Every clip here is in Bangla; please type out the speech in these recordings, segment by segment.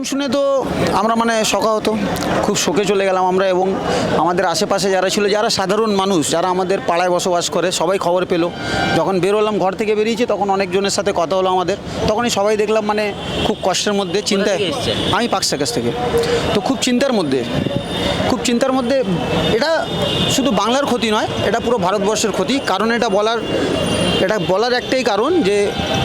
প্রথম শুনে তো আমরা মানে শোকাহত খুব শোকে চলে গেলাম আমরা এবং আমাদের আশেপাশে যারা ছিল যারা সাধারণ মানুষ যারা আমাদের পাড়ায় বসবাস করে সবাই খবর পেল। যখন বেরোলাম ঘর থেকে বেরিয়েছি তখন অনেকজনের সাথে কথা হলো আমাদের। তখনই সবাই দেখলাম মানে খুব কষ্টের মধ্যে চিন্তায় আমি পাকসা আমি পাকসাকাশ থেকে। তো খুব চিন্তার মধ্যে খুব চিন্তার মধ্যে, এটা শুধু বাংলার ক্ষতি নয়, এটা পুরো ভারতবর্ষের ক্ষতি। কারণ এটা বলার এটা বলার একটাই কারণ যে,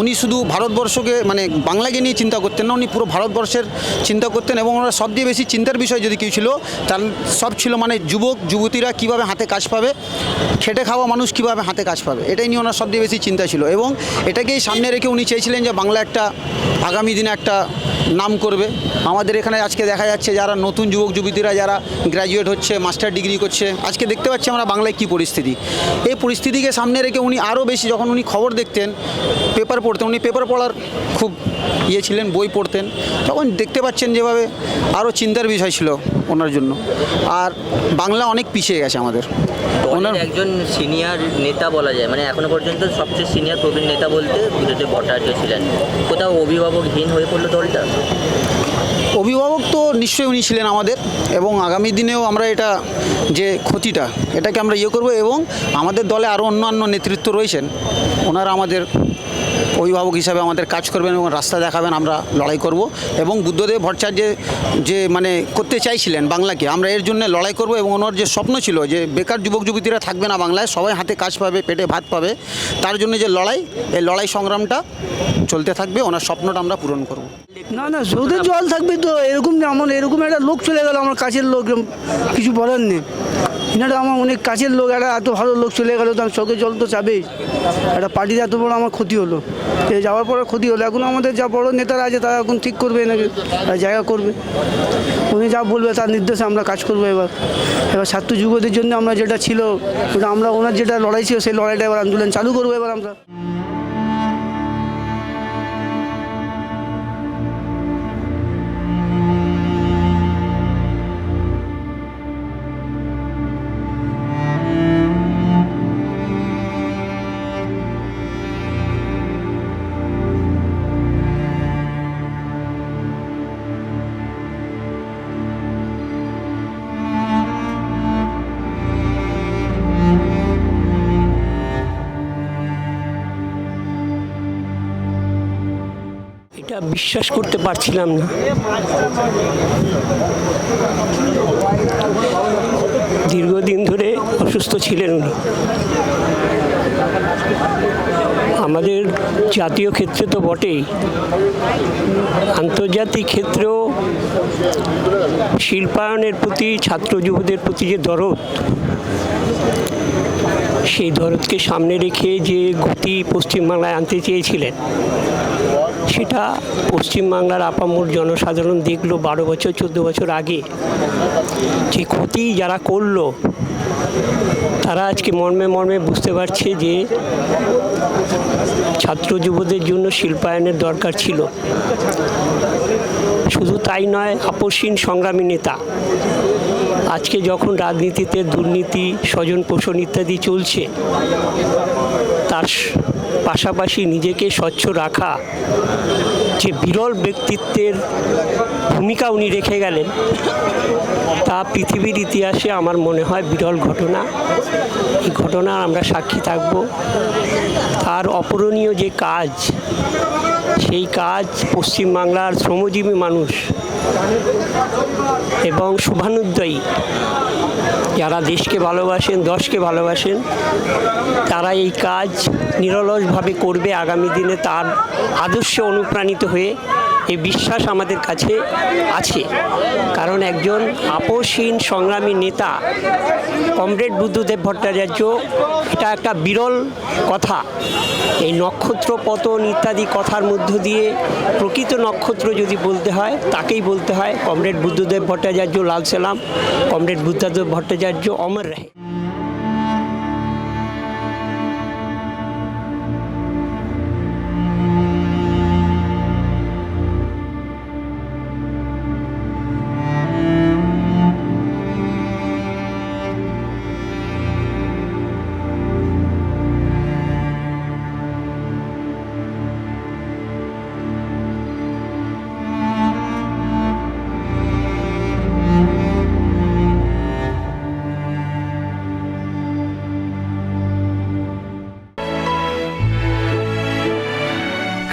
উনি শুধু ভারতবর্ষকে মানে বাংলাকে নিয়ে চিন্তা করতেন না, উনি পুরো ভারতবর্ষের চিন্তা করতেন এবং ওনার সবচেয়ে বেশি চিন্তার বিষয় যদি কেউ ছিল, তার সব ছিল মানে যুবক, যুবতীরা কীভাবে হাতে কাজ পাবে, খেটে খাওয়া মানুষ কীভাবে হাতে কাজ পাবে, এটাই নিয়ে ওনার সবচেয়ে বেশি চিন্তা ছিল। এবং এটাকেই সামনে রেখে উনি চেয়েছিলেন যে, বাংলা একটা আগামী দিনে একটা নাম করবে। আমাদের এখানে আজকে দেখা যাচ্ছে যারা নতুন যুবক, যুবতীরা যারা গ্র্যাজুয়েট হচ্ছে মাস্টার ডিগ্রি করছে। আজকে দেখতে পাচ্ছি আমরা বাংলায় কী পরিস্থিতি। এই পরিস্থিতিকে সামনে রেখে উনি আরও বেশি যখন উনি খবর দেখতেন পেপার পড়তেন উনি পেপার পড়ার খুব ইয়ে ছিলেন বই পড়তেন তখন দেখতে পাচ্ছেন যেভাবে আরও চিন্তার বিষয় ছিল ওনার জন্য। আর বাংলা অনেক পিছিয়ে গেছে আমাদের। ওনার একজন সিনিয়র নেতা বলা যায় মানে এখনও পর্যন্ত সবচেয়ে সিনিয়র প্রবীণ নেতা বলতে ভট্টাচার্য ছিলেন। কোথাও অভিভাবকহীন হয়ে পড়ল দলটা? অভিভাবক তো নিশ্চয়ই উনি ছিলেন আমাদের এবং আগামী দিনেও আমরা এটা যে ক্ষতিটা, এটাকে আমরা ইয়ে করব এবং আমাদের দলে আরও অন্যান্য নেতৃত্ব রয়েছেন, ওনারা আমাদের অভিভাবক হিসাবে আমাদের কাজ করবেন এবং রাস্তা দেখাবেন, আমরা লড়াই করব। এবং বুদ্ধদেব ভট্টাচার্য যে মানে করতে চাইছিলেন বাংলাকে, আমরা এর জন্য লড়াই করব এবং ওনার যে স্বপ্ন ছিল যে বেকার যুবক যুবতীরা থাকবে না বাংলায়, সবাই হাতে কাজ পাবে, পেটে ভাত পাবে, তার জন্য যে লড়াই, এই লড়াই সংগ্রামটা চলতে থাকবে, ওনার স্বপ্নটা আমরা পূরণ করব। না না সৌদের জল থাকবে তো, এরকম আমার এরকম একটা লোক চলে গেল, আমার কাছের লোক, কিছু বলার নেই। এনারা আমার অনেক কাছের লোক একটা এত ভালো লোক চলে গেলো তো আমি চোখে জল তো চাবেই। একটা পার্টিতে এত বড় আমার ক্ষতি হলো। যাওয়ার পরে ক্ষতি হলো। এখন আমাদের যা বড় নেতারা আছে, তারা এখন ঠিক করবে এনাকে জায়গা করবে। উনি যা বলবে তার নির্দেশে আমরা কাজ করব এবার। এবার ছাত্র যুবদের জন্য আমরা যেটা ছিল আমরা ওনার যেটা লড়াই ছিল, সেই লড়াইটা এবার আন্দোলন চালু করব এবার আমরা। এটা বিশ্বাস করতে পারছিলাম না। দীর্ঘদিন ধরে অসুস্থ ছিলেন উনি। আমাদের জাতীয় ক্ষেত্রে তো বটেই। আন্তর্জাতিক ক্ষেত্রেও শিল্পায়নের প্রতি, ছাত্র যুবদের প্রতি যে দরদ সেই দরদকে সামনে রেখে যে গতি পশ্চিমবাংলায় আনতে চেয়েছিলেন, সেটা পশ্চিমবাংলার আপামর জনসাধারণ দেখল বারো বছর, চোদ্দ বছর আগে। যে ক্ষতি যারা করল, তারা আজকে মর্মে মর্মে বুঝতে পারছে যে ছাত্র যুবদের জন্য শিল্পায়নের দরকার ছিল। শুধু তাই নয় আপসীন সংগ্রামী নেতা আজকে যখন রাজনীতিতে দুর্নীতি স্বজন পোষণ ইত্যাদি চলছে তার পাশাপাশি নিজেকে স্বচ্ছ রাখা যে বিরল ব্যক্তিত্বের ভূমিকা উনি রেখে গেলেন, তা পৃথিবীর ইতিহাসে আমার মনে হয় বিরল ঘটনা। এই ঘটনার আমরা সাক্ষী থাকব। তার অপূরণীয় যে কাজ, সেই কাজ পশ্চিমবাংলার শ্রমজীবী মানুষ এবং শুভানুদ্দয়ী যারা দেশকে ভালোবাসেন, দশকে ভালোবাসেন, তারা এই কাজ নিরলসভাবে করবে। আগামী দিনে তার আদর্শে অনুপ্রাণিত হয়ে এই বিশ্বাস আমাদের কাছে আছে। কারণ একজন আপসহীন সংগ্রামী নেতা, কমরেড বুদ্ধদেব ভট্টাচার্য, এটা একটা বিরল কথা। এই নক্ষত্র পতন ইত্যাদি কথার মধ্য দিয়ে প্রকৃত নক্ষত্র যদি বলতে হয়, তাকেই বলতে হয় কমরেড বুদ্ধদেব ভট্টাচার্য লাল সালাম, কমরেড বুদ্ধদেব ভট্টাচার্য অমর রহে।